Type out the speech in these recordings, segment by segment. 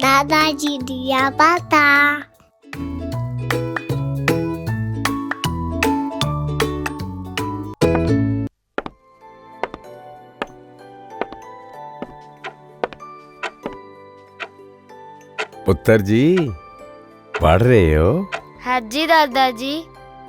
ਦਾਦਾ ਜੀ ਦੀਆਂ ਬਾਤਾਂ ਪੁੱਤਰ ਜੀ ਪੜ ਰਹੇ ਹੋ? ਹਾਂਜੀ ਦਾਦਾ ਜੀ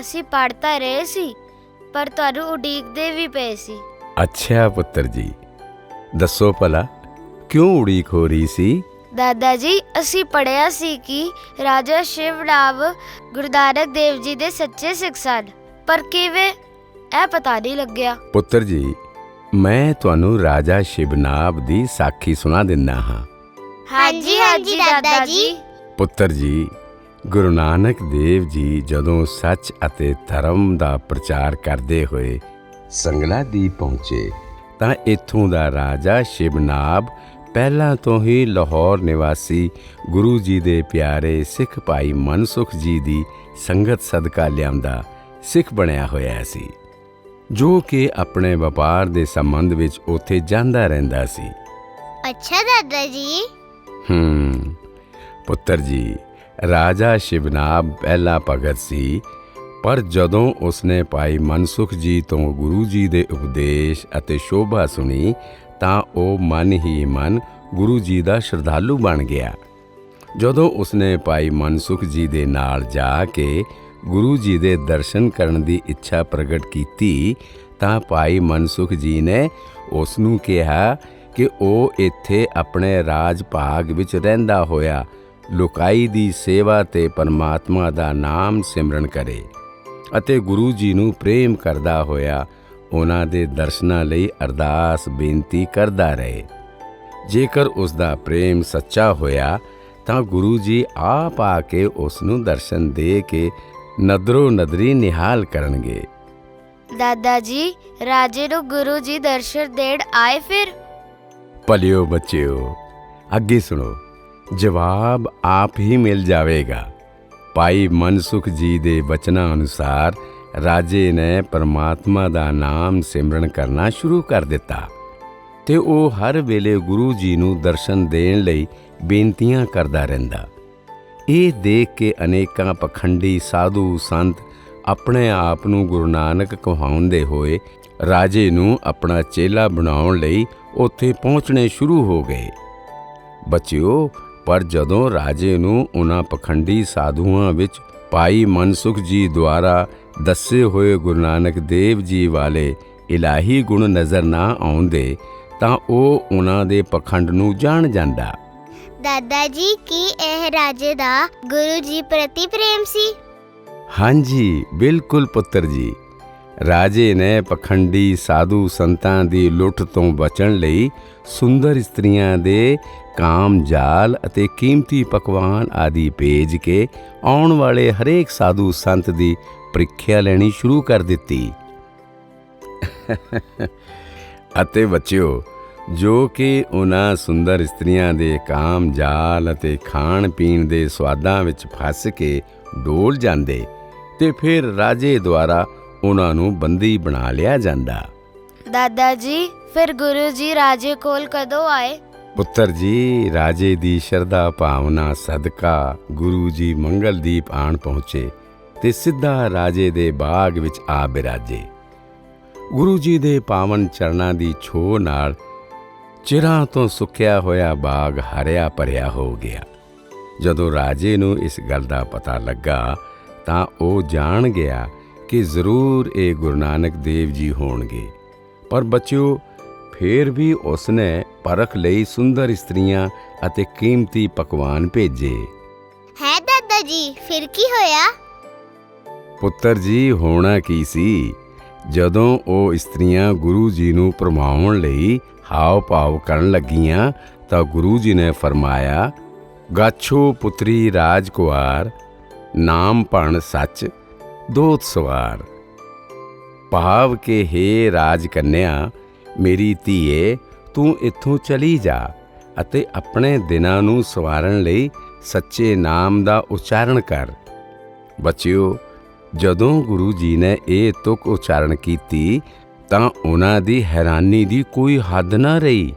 ਅਸੀਂ ਪੜ੍ਹ ਤਾਂ ਰਹੇ ਸੀ ਪਰ ਤੁਹਾਨੂੰ ਉਡੀਕਦੇ ਵੀ ਪਏ ਸੀ। ਅੱਛਾ ਪੁੱਤਰ ਜੀ ਦੱਸੋ ਭਲਾ ਕਿਉਂ ਉਡੀਕ ਹੋ ਰਹੀ ਸੀ? ਦਾਦਾ ਜੀ ਅਸੀਂ ਪੜਿਆ ਸੀ ਕਿ ਰਾਜਾ ਸ਼ਿਵਨਾਵ ਗੁਰੂ ਨਾਨਕ ਦੇਵ ਜੀ ਦੇ ਸੱਚੇ ਸਿੱਖ ਸਨ। ਪਰ ਕਿਵੇਂ? ਇਹ ਪਤਾ ਨਹੀਂ ਲੱਗਿਆ। ਪੁੱਤਰ ਜੀ ਮੈਂ ਤੁਹਾਨੂੰ ਰਾਜਾ ਸ਼ਿਵਨਾਬ ਦੀ ਸਾਖੀ ਸੁਣਾ ਦਿੰਦਾ ਹਾਂ। ਹਾਂਜੀ, ਹਾਂਜੀ, ਦਾਦਾ ਜੀ। ਪੁੱਤਰ ਜੀ ਗੁਰੂ ਨਾਨਕ ਦੇਵ ਜੀ ਜਦੋਂ ਸੱਚ ਅਤੇ ਧਰਮ ਦਾ ਪ੍ਰਚਾਰ ਕਰਦੇ ਹੋਏ ਸੰਗਲਾ ਦੀ ਪਹੁੰਚੇ ਤਾਂ ਇੱਥੋਂ ਦਾ ਰਾਜਾ ਸ਼ਿਵਨਾਬ ਪਹਿਲਾਂ ਤੋਂ ਹੀ ਲਾਹੌਰ ਨਿਵਾਸੀ ਗੁਰੂ ਜੀ ਦੇ ਪਿਆਰੇ ਸਿੱਖ ਭਾਈ ਮਨਸੁਖ ਜੀ ਦੀ ਸੰਗਤ ਸਦਕਾ ਲਿਆਂਦਾ ਸਿੱਖ ਬਣਿਆ ਹੋਇਆ ਸੀ। ਜੋ ਕਿ ਆਪਣੇ ਵਪਾਰ ਦੇ ਸੰਬੰਧ ਵਿੱਚ ਉੱਥੇ ਜਾਂਦਾ ਰਹਿੰਦਾ ਸੀ। ਅੱਛਾ ਦਾਦਾ ਜੀ। ਹੂੰ ਪੁੱਤਰ ਜੀ ਰਾਜਾ ਸ਼ਿਵਨਾਬ ਪਹਿਲਾ ਭਗਤ ਸੀ ਪਰ ਜਦੋਂ ਉਸਨੇ ਭਾਈ ਮਨਸੁਖ ਜੀ ਤੋਂ ਗੁਰੂ ਜੀ ਦੇ ਉਪਦੇਸ਼ ਅਤੇ ਸ਼ੋਭਾ ਸੁਣੀ ਤਾਂ ਉਹ ਮਨ ਹੀ ਮਨ ਗੁਰੂ ਜੀ ਦਾ ਸ਼ਰਧਾਲੂ ਬਣ ਗਿਆ। ਜਦੋਂ ਉਸਨੇ ਭਾਈ ਮਨਸੁਖ ਜੀ ਦੇ ਨਾਲ ਜਾ ਕੇ ਗੁਰੂ ਜੀ ਦੇ ਦਰਸ਼ਨ ਕਰਨ ਦੀ ਇੱਛਾ ਪ੍ਰਗਟ ਕੀਤੀ, ਤਾਂ ਭਾਈ ਮਨਸੁਖ ਜੀ ਨੇ ਉਸ ਨੂੰ ਕਿਹਾ ਕਿ ਉਹ ਇੱਥੇ ਆਪਣੇ ਰਾਜ ਭਾਗ ਵਿੱਚ ਰਹਿੰਦਾ ਹੋਇਆ ਲੁਕਾਈ ਦੀ ਸੇਵਾ ਤੇ ਪਰਮਾਤਮਾ ਦਾ ਨਾਮ ਸਿਮਰਨ ਕਰੇ ਅਤੇ ਗੁਰੂ ਜੀ ਨੂੰ ਪ੍ਰੇਮ ਕਰਦਾ ਹੋਇਆ ਉਹਨਾਂ ਦੇ ਦਰਸ਼ਨਾਂ ਲਈ ਅਰਦਾਸ ਬੇਨਤੀ ਕਰਦਾ ਰਹੇ। ਜੇਕਰ ਉਸ ਦਾ ਪ੍ਰੇਮ ਸੱਚਾ ਹੋਇਆ ਤਾਂ ਗੁਰੂ ਜੀ ਆਪ ਆ ਕੇ ਉਸ ਨੂੰ ਦਰਸ਼ਨ ਦੇ ਕੇ ਨਦਰੋ ਨਦਰੀ ਨਿਹਾਲ ਕਰਨਗੇ। ਦਾਦਾ ਜੀ ਰਾਜੇ ਨੂੰ ਗੁਰੂ ਜੀ ਦਰਸ਼ਨ ਦੇਣ ਆਏ ਫਿਰ? ਭਲਿਓ ਬੱਚਿਓ ਅੱਗੇ ਸੁਣੋ ਜਵਾਬ ਆਪ ਹੀ ਮਿਲ ਜਾਵੇਗਾ। ਭਾਈ ਮਨਸੁਖ ਜੀ ਦੇ ਬਚਨਾਂ ਅਨੁਸਾਰ ਰਾਜੇ ਨੇ ਪਰਮਾਤਮਾ ਦਾ ਨਾਮ ਸਿਮਰਨ ਕਰਨਾ ਸ਼ੁਰੂ ਕਰ ਦਿੱਤਾ ਤੇ ਉਹ ਹਰ ਵੇਲੇ ਗੁਰੂ ਜੀ ਨੂੰ ਦਰਸ਼ਨ ਦੇਣ ਲਈ ਬੇਨਤੀਆਂ ਕਰਦਾ ਰਹਿੰਦਾ। ਇਹ ਦੇਖ ਕੇ ਅਨੇਕਾਂ ਪਖੰਡੀ, ਸਾਧੂ, ਸੰਤ ਆਪਣੇ ਆਪ ਨੂੰ ਗੁਰੂ ਨਾਨਕ ਕਹਾਉਂਦੇ ਹੋਏ ਰਾਜੇ ਨੂੰ ਆਪਣਾ ਚੇਲਾ ਬਣਾਉਣ ਲਈ ਉੱਥੇ ਪਹੁੰਚਣੇ ਸ਼ੁਰੂ ਹੋ ਗਏ। ਬੱਚਿਓ ਪਰ ਜਦੋਂ ਰਾਜੇ ਨੂੰ ਉਹਨਾਂ ਪਖੰਡੀ ਸਾਧੂਆਂ ਵਿੱਚ ਭਾਈ ਮਨਸੁਖ ਜੀ ਦੁਆਰਾ ਦੱਸੇ ਹੋਏ ਗੁਰੂ ਨਾਨਕ ਦੇਵ ਜੀ ਵਾਲੇ ਇਲਾਹੀ ਗੁਣ ਨਜ਼ਰ ਨਾ ਆਉਂਦੇ ਤਾਂ ਉਹ ਉਹਨਾਂ ਦੇ ਪਖੰਡ ਨੂੰ ਜਾਣ ਜਾਂਦਾ। ਦਾਦਾ ਜੀ ਕੀ ਇਹ ਰਾਜੇ ਦਾ ਗੁਰੂ ਜੀ ਪ੍ਰਤੀ ਪ੍ਰੇਮ ਸੀ? ਹਾਂਜੀ ਬਿਲਕੁਲ ਪੁੱਤਰ ਜੀ। ਰਾਜੇ ਨੇ ਪਖੰਡੀ ਸਾਧੂ ਸੰਤਾਂ ਦੀ ਲੁੱਟ ਤੋਂ ਬਚਣ ਲਈ ਸੁੰਦਰ ਇਸਤਰੀਆਂ ਦੇ ਕਾਮ ਜਾਲ ਅਤੇ ਕੀਮਤੀ ਪਕਵਾਨ ਆਦਿ ਭੇਜ ਕੇ ਆਉਣ ਵਾਲੇ ਹਰੇਕ ਸਾਧੂ ਸੰਤ ਦੀ ਪ੍ਰੀਖਿਆ ਲੈਣੀ ਸ਼ੁਰੂ ਕਰ ਦਿੱਤੀ। ਅਤੇ ਬੱਚਿਓ, ਜੋ ਕਿ ਉਹਨਾਂ ਸੁੰਦਰ ਇਸਤਰੀਆਂ ਦੇ ਕਾਮ ਜਾਲ ਅਤੇ ਖਾਣ ਪੀਣ ਦੇ ਸਵਾਦਾਂ ਵਿੱਚ ਫਸ ਕੇ ਡੋਲ ਜਾਂਦੇ ਤੇ ਫਿਰ ਰਾਜੇ ਦੁਆਰਾ ਉਹਨਾਂ ਨੂੰ ਬੰਦੀ ਬਣਾ ਲਿਆ ਜਾਂਦਾ। ਦਾਦਾ ਜੀ ਫਿਰ ਗੁਰੂ ਜੀ ਰਾਜੇ ਕੋਲ ਕਦੋਂ ਆਏ? ਪੁੱਤਰ ਜੀ ਰਾਜੇ ਦੀ ਸ਼ਰਧਾ ਭਾਵਨਾ ਸਦਕਾ ਗੁਰੂ ਜੀ ਮੰਗਲਦੀਪ ਆਣ ਪਹੁੰਚੇ ਤੇ ਸਿੱਧਾ ਰਾਜੇ ਦੇ ਬਾਗ ਵਿੱਚ ਆ ਬਿਰਾਜੇ। ਗੁਰੂ ਜੀ ਦੇ ਪਾਵਨ ਚਰਨਾਂ ਦੀ ਛੋਹ ਨਾਲ ਚਿਰਾਂ ਤੋਂ ਸੁੱਕਿਆ ਹੋਇਆ ਬਾਗ ਹਰਿਆ ਭਰਿਆ ਹੋ ਗਿਆ। ਜਦੋਂ ਰਾਜੇ ਨੂੰ ਇਸ ਗੱਲ ਦਾ ਪਤਾ ਲੱਗਾ ਤਾਂ ਉਹ ਜਾਣ ਗਿਆ ਕਿ ਜ਼ਰੂਰ ਇਹ ਗੁਰੂ ਨਾਨਕ ਦੇਵ ਜੀ ਹੋਣਗੇ। ਪਰ ਬੱਚਿਓ ਫੇਰ ਵੀ ਉਸਨੇ ਪਰਖ ਲਈ ਸੁੰਦਰ ਇਸਤਰੀਆਂ ਅਤੇ ਕੀਮਤੀ ਪਕਵਾਨ ਭੇਜੇ। ਹੈ ਦਾਦਾ ਜੀ ਫਿਰ ਕੀ ਹੋਇਆ? ਪੁੱਤਰ ਜੀ ਹੋਣਾ ਕੀ ਸੀ? ਜਦੋਂ ਉਹ ਇਸਤਰੀਆਂ ਗੁਰੂ ਜੀ ਨੂੰ ਪਰਮਾਉਣ ਲਈ ਹਾਵ ਭਾਵ ਕਰਨ ਲੱਗੀਆਂ ਤਾਂ ਗੁਰੂ ਜੀ ਨੇ ਫਰਮਾਇਆ ਗਾਛੋ ਪੁੱਤਰੀ ਰਾਜਕੁਮਾਰ ਨਾਮ ਭਣ ਸੱਚ ਦੋਤ ਸਵਾਰ ਭਾਵ ਕੇ, ਹੇ ਰਾਜ ਕੰਨਿਆ, ਮੇਰੀ ਧੀਏ, ਤੂੰ ਇੱਥੋਂ ਚਲੀ ਜਾ ਅਤੇ ਆਪਣੇ ਦਿਨਾਂ ਨੂੰ ਸਵਾਰਨ ਲਈ ਸੱਚੇ ਨਾਮ ਦਾ ਉਚਾਰਨ ਕਰ। ਬੱਚਿਓ, ਜਦੋਂ ਗੁਰੂ ਜੀ ਨੇ ਇਹ ਤੁਕ ਉਚਾਰਨ ਕੀਤੀ, ਤਾਂ ਉਹਨਾਂ ਦੀ ਹੈਰਾਨੀ ਦੀ ਕੋਈ ਹੱਦ ਨਾ ਰਹੀ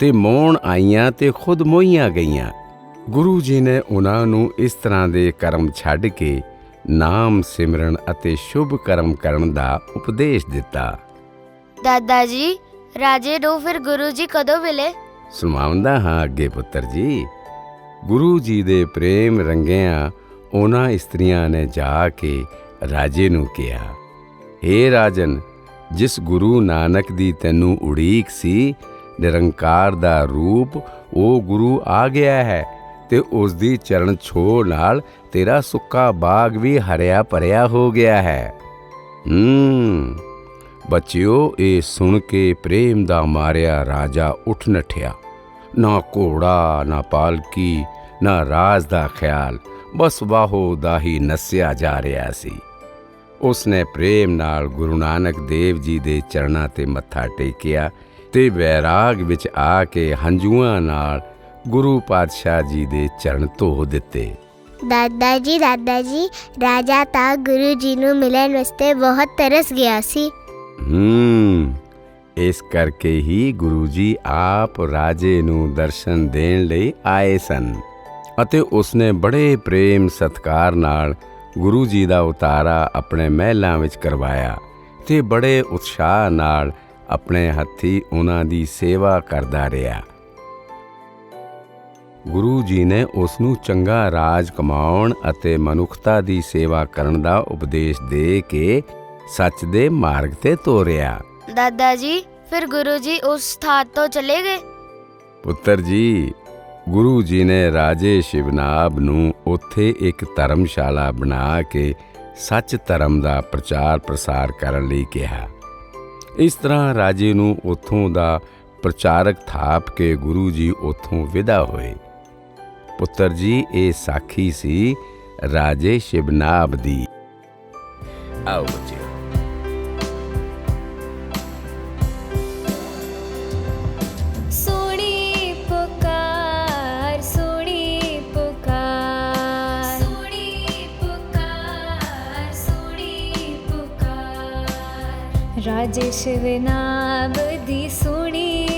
ਤੇ ਮੋਣ ਆਈਆਂ ਤੇ ਖੁਦ ਮੋਈਆਂ ਗਈਆਂ। ਗੁਰੂ ਜੀ ਨੇ ਉਹਨਾਂ ਨੂੰ ਇਸ ਤਰ੍ਹਾਂ ਦੇ ਕਰਮ ਛੱਡ ਕੇ ਨਾਮ ਸਿਮਰਨ ਅਤੇ ਸ਼ੁਭ ਕਰਮ ਕਰਨ ਦਾ ਉਪਦੇਸ਼ ਦਿੱਤਾ। ਦਾਦਾ ਜੀ ਰਾਜੇ ਨੂੰ ਫਿਰ ਗੁਰੂ ਜੀ ਕਦੋਂ ਮਿਲੇ? ਸੁਣਾਉਂਦਾ ਹਾਂ ਅੱਗੇ ਪੁੱਤਰ ਜੀ। ਗੁਰੂ ਜੀ ਦੇ ਪ੍ਰੇਮ ਰੰਗਿਆਂ ਉਹਨਾਂ ਇਸਤਰੀਆਂ ਨੇ ਜਾ ਕੇ ਰਾਜੇ ਨੂੰ ਕਿਹਾ ਏ ਰਾਜਨ ਜਿਸ ਗੁਰੂ ਨਾਨਕ ਦੀ ਤੈਨੂੰ ਉਡੀਕ ਸੀ ਨਿਰੰਕਾਰ ਦਾ ਰੂਪ ਉਹ ਗੁਰੂ ਆ ਗਿਆ ਹੈ। ਤੇ ਉਸ ਦੀ ਚਰਨ ਛੋਹ ਨਾਲ ਤੇਰਾ ਸੁੱਕਾ ਬਾਗ ਵੀ ਹਰਿਆ ਭਰਿਆ ਹੋ ਗਿਆ ਹੈ। ਹੂੰ। ਬੱਚਿਓ, ਇਹ ਸੁਣ ਕੇ ਪ੍ਰੇਮ ਦਾ ਮਾਰਿਆ ਰਾਜਾ ਉੱਠ ਨਠਿਆ। ਨਾ ਘੋੜਾ, ਨਾ ਪਾਲਕੀ, ਨਾ ਰਾਜ ਦਾ ਖਿਆਲ, ਬਸ ਵਾਹੋ ਦਾ ਹੀ ਨਸਿਆ ਜਾ ਰਿਹਾ ਸੀ। ਉਸਨੇ ਪ੍ਰੇਮ ਨਾਲ ਗੁਰੂ ਨਾਨਕ ਦੇਵ ਜੀ ਦੇ ਚਰਨਾਂ ਤੇ ਮੱਥਾ ਟੇਕਿਆ ਤੇ ਵੈਰਾਗ ਵਿੱਚ ਆ ਕੇ ਹੰਝੂਆਂ ਨਾਲ ਗੁਰੂ ਪਾਤਸ਼ਾਹ ਜੀ ਦੇ ਚਰਨ ਧੋ ਦਿੱਤੇ। ਦਾਦਾ ਜੀ ਦਾਦਾ ਜੀ ਰਾਜਾ ਤਾਂ ਗੁਰੂ ਜੀ ਨੂੰ ਮਿਲਣ ਵਾਸਤੇ ਬਹੁਤ ਤਰਸ ਗਿਆ ਸੀ। ਹੂੰ ਇਸ ਕਰਕੇ ਹੀ ਗੁਰੂ ਜੀ ਆਪ ਰਾਜੇ ਨੂੰ ਦਰਸ਼ਨ ਦੇਣ ਲਈ ਆਏ ਸਨ ਅਤੇ ਉਸਨੇ ਬੜੇ ਪ੍ਰੇਮ ਸਤਕਾਰ ਨਾਲ ਗੁਰੂ ਜੀ ਦਾ ਉਤਾਰਾ ਆਪਣੇ ਮਹਿਲਾਂ ਵਿੱਚ ਕਰਵਾਇਆ ਤੇ ਬੜੇ ਉਤਸ਼ਾਹ ਨਾਲ ਆਪਣੇ ਹੱਥੀ ਉਹਨਾਂ ਦੀ ਸੇਵਾ ਕਰਦਾ ਰਿਹਾ। ਗੁਰੂ ਜੀ ਨੇ ਉਸ ਨੂੰ ਚੰਗਾ ਰਾਜ ਕਮਾਉਣ ਅਤੇ ਮਨੁੱਖਤਾ ਦੀ ਸੇਵਾ ਕਰਨ ਦਾ ਉਪਦੇਸ਼ ਦੇ ਕੇ ਸੱਚ ਦੇ ਮਾਰਗ ਤੇ ਤੋਰਿਆ। ਦਾਦਾ ਜੀ ਫਿਰ ਗੁਰੂ ਜੀ ਉਸ ਥਾਂ ਤੋਂ ਚਲੇ ਗਏ? ਪੁੱਤਰ ਜੀ ਗੁਰੂ ਜੀ ਨੇ ਰਾਜੇ ਸ਼ਿਵਨਾਬ ਨੂੰ ਉੱਥੇ ਇੱਕ ਧਰਮਸ਼ਾਲਾ ਬਣਾ ਕੇ ਸੱਚ ਧਰਮ ਦਾ ਪ੍ਰਚਾਰ ਪ੍ਰਸਾਰ ਕਰਨ ਲਈ ਕਿਹਾ। ਇਸ ਤਰ੍ਹਾਂ ਰਾਜੇ ਨੂੰ ਉੱਥੋਂ ਦਾ ਪ੍ਰਚਾਰਕ ਥਾਪ ਕੇ ਗੁਰੂ ਜੀ ਉੱਥੋਂ ਵਿਦਾ ਹੋਏ। ਪੁੱਤਰ ਜੀ, ਇਹ ਸਾਖੀ ਸੀ ਰਾਜੇ ਸ਼ਿਵਨਾਬ ਦੀ। ਆਓ ਬੱਚਿਓ। ਸੁਣੀ ਪੁਕਾਰ ਸੁਣੀ ਪੁਕਾਰ। ਰਾਜੇ ਸ਼ਿਵਨਾਮ ਦੀ ਸੁਣੀ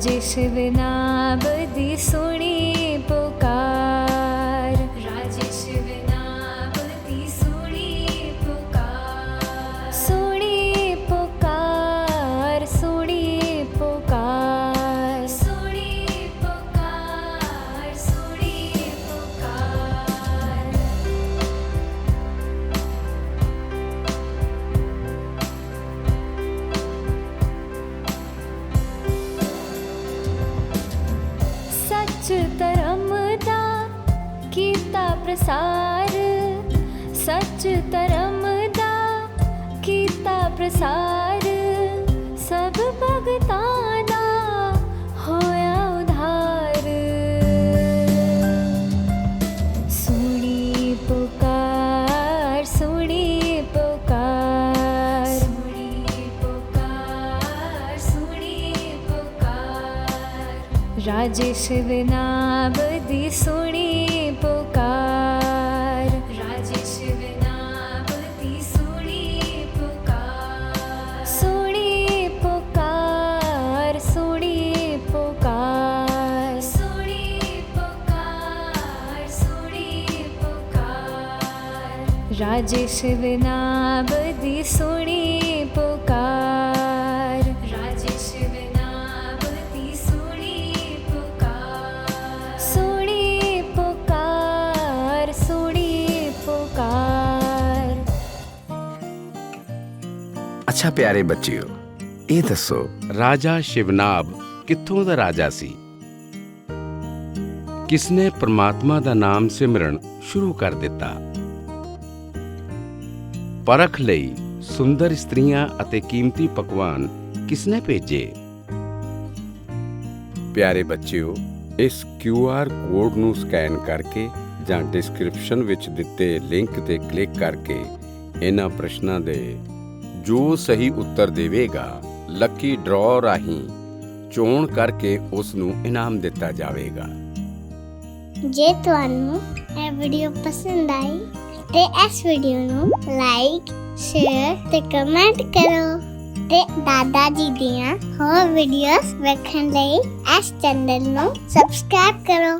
जनाभी सु सच तरमदा कीता प्रसार सच तरमदा कीता प्रसार सब सगता ਪੁਕਾਰ ਰਾਜੇ ਸ਼ਿਵਨਾਬ ਦੀ ਸੁਣੀ ਪੁਕਾਰ ਰਾਜੇ ਸ਼ਿਵਨਾਬ ਦੀ ਸੁਣੀ ਪੁਕਾਰ ਸੁਣੀ ਪੁਕਾਰ ਸੁਣੀ ਪੁਕਾਰ ਸੁਣੀ ਪੁਕਾਰ ਸੁਣੀ ਪੁਕਾਰ ਰਾਜੇ ਅੱਛਾ ਪਿਆਰੇ ਬੱਚਿਓ, ਇਹ ਦੱਸੋ, ਰਾਜਾ ਸ਼ਿਵਨਾਬ ਕਿੱਥੋਂ ਦਾ ਰਾਜਾ ਸੀ? ਕਿਸਨੇ ਪ੍ਰਮਾਤਮਾ ਦਾ ਨਾਮ ਸਿਮਰਨ ਸ਼ੁਰੂ ਕਰ ਦਿੱਤਾ? ਪਰਖ ਲਈ ਸੁੰਦਰ ਇਸਤਰੀਆਂ ਅਤੇ ਕੀਮਤੀ ਪਕਵਾਨ ਕਿਸਨੇ ਭੇਜੇ? ਪਿਆਰੇ ਬੱਚਿਓ, ਇਸ QR ਕੋਡ ਨੂੰ ਸਕੈਨ ਕਰਕੇ ਜਾਂ ਡਿਸਕ੍ਰਿਪਸ਼ਨ ਵਿੱਚ ਦਿੱਤੇ ਲਿੰਕ ਤੇ ਕਲਿੱਕ ਕਰਕੇ ਇਹਨਾਂ ਪ੍ਰਸ਼ਨਾਂ ਦੇ ਜੋ ਸਹੀ ਉੱਤਰ ਦੇਵੇਗਾ, ਲੱਕੀ ਡਰਾਅ ਰਾਹੀਂ ਚੋਣ ਕਰਕੇ ਉਸ ਨੂੰ ਇਨਾਮ ਦਿੱਤਾ ਜਾਵੇਗਾ। ਜੇ ਤੁਹਾਨੂੰ ਇਹ ਵੀਡੀਓ ਪਸੰਦ ਆਈ ਤੇ ਇਸ ਵੀਡੀਓ ਨੂੰ ਲਾਈਕ, ਸ਼ੇਅਰ ਤੇ ਕਮੈਂਟ ਕਰੋ। ਤੇ ਦਾਦਾ ਜੀ ਦੀਆਂ ਹੋਰ ਵੀਡੀਓਜ਼ ਵੇਖਣ ਲਈ ਇਸ ਚੈਨਲ ਨੂੰ ਸਬਸਕ੍ਰਾਈਬ ਕਰੋ।